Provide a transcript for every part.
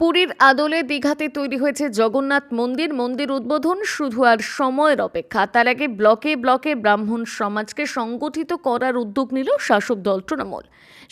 পুরীর আদলে দীঘাতে তৈরি হয়েছে জগন্নাথ মন্দির। মন্দির উদ্বোধন শুধু আর সময়ের অপেক্ষা। তার আগে ব্লকে ব্লকে ব্রাহ্মণ সমাজকে সংগঠিত করার উদ্যোগ নিল শাসক দল তৃণমূল।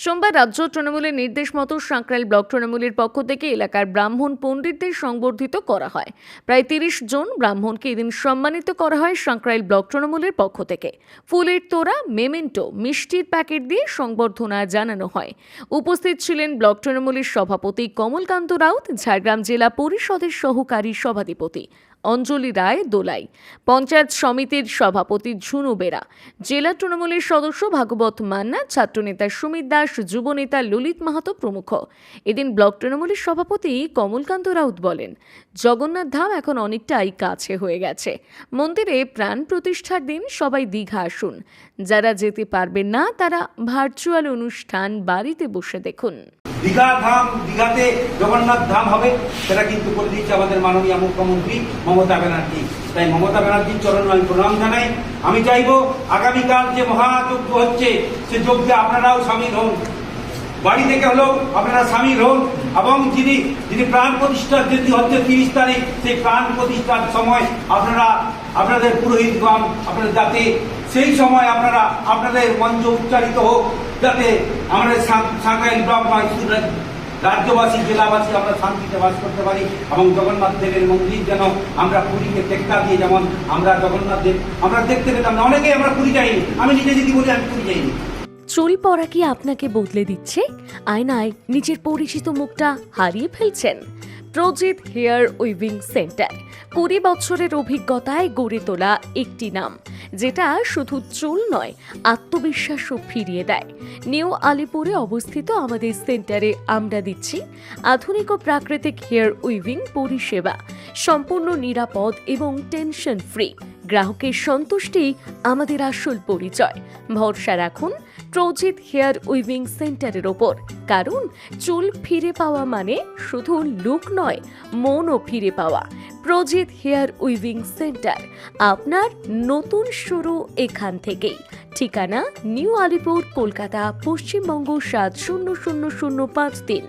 সোমবার রাজ্য তৃণমূলের নির্দেশ মতো সাঁকরাইল ব্লক তৃণমূলের পক্ষ থেকে এলাকার ব্রাহ্মণ পণ্ডিতদের সংবর্ধিত করা হয়। প্রায় তিরিশ জন ব্রাহ্মণকে এদিন সম্মানিত করা হয় সাঁকরাইল ব্লক তৃণমূলের পক্ষ থেকে। ফুলের তোড়া, মেমেন্টো, মিষ্টির প্যাকেট দিয়ে সংবর্ধনা জানানো হয়। উপস্থিত ছিলেন ব্লক তৃণমূলের সভাপতি কমলকান্ত রাউত ঝাড়গ্রাম জেলা পরিষদের সহকারী সভাধিপতি অঞ্জলি রায় দোলাই, পঞ্চায়েত সমিতির সভাপতি ঝুনু বেরা, জেলা তৃণমূলের সদস্য ভাগবত মান্না, ছাত্রনেতা সুমিত দাস, যুবনেতা ললিত মাহাতো প্রমুখ। এদিন ব্লক তৃণমূলের সভাপতি কমলকান্ত রাউত বলেন, জগন্নাথ ধাম এখন অনেকটাই কাছে হয়ে গেছে। মন্দিরে প্রাণ প্রতিষ্ঠার দিন সবাই দীঘা আসুন। যারা যেতে পারবেন না, তারা ভার্চুয়াল অনুষ্ঠান বাড়িতে বসে দেখুন। দীঘা ধাম, দীঘাতে জগন্নাথ ধাম হবে, সেটা কিন্তু করে দিচ্ছে আমাদের মাননীয় মুখ্যমন্ত্রী মমতা ব্যানার্জি। তাই মমতা ব্যানার্জির চরণে আমি প্রণাম জানাই। আমি চাইব আগামীকাল যে মহাযজ্ঞ হচ্ছে, সে যজ্ঞে আপনারাও সামিল হন। বাড়ি থেকে হলেও আপনারা সামিল হন, এবং যিনি যিনি প্রাণ প্রতিষ্ঠার যেটি হচ্ছে তিরিশ তারিখ, সেই প্রাণ প্রতিষ্ঠার সময় আপনারা, আপনাদের পুরোহিতগণ, আপনাদের যাতে সেই সময় আপনারা, আপনাদের মঞ্চ উচ্চারিত হোক যাতে আমাদের সাঁকরাইল ব্লক বা রাজ্যবাসী, জেলাবাসী আমরা শান্তিতে বাস করতে পারি এবং জগন্নাথ দেবের মন্দির যেন আমরা পুরীকে টেক্কা দিয়ে যেমন আমরা জগন্নাথ দেব, আমরা দেখতে পেতাম না। অনেকেই আমরা পুরী যাইনি। আমি নিজে যদি বলি, আমি পুরী যাইনি। চুল পড়া কি আপনাকে বদলে দিচ্ছে? আয়নায় নিজের পরিচিত মুখটা হারিয়ে ফেলছেন। Prajit hair weaving centre. কুড়ি বছরের অভিজ্ঞতায় গড়ে তোলা একটি নাম, যেটা শুধু চুল নয়, আত্মবিশ্বাসও ফিরিয়ে দেয়। নিউ আলিপুরে অবস্থিত আমাদের সেন্টারে আমরা দিচ্ছি আধুনিক ও প্রাকৃতিক হেয়ার উইভিং পরিষেবা। সম্পূর্ণ নিরাপদ এবং টেনশন ফ্রি। গ্রাহকের সন্তুষ্টি আমাদের আসল পরিচয়। ভরসা রাখুন ট্রোজিত হেয়ার উইভিং সেন্টারের ওপর। কারণ, চুল ফিরে পাওয়া মানে শুধু লুক নয়, মনও ফিরে পাওয়া। প্রজিত হেয়ার উইভিং সেন্টার, আপনার নতুন শুরু এখান থেকেই। ঠিকানা, নিউ আলিপুর, কলকাতা, পশ্চিমবঙ্গ, সাত শূন্য শূন্য শূন্য পাঁচ তিন।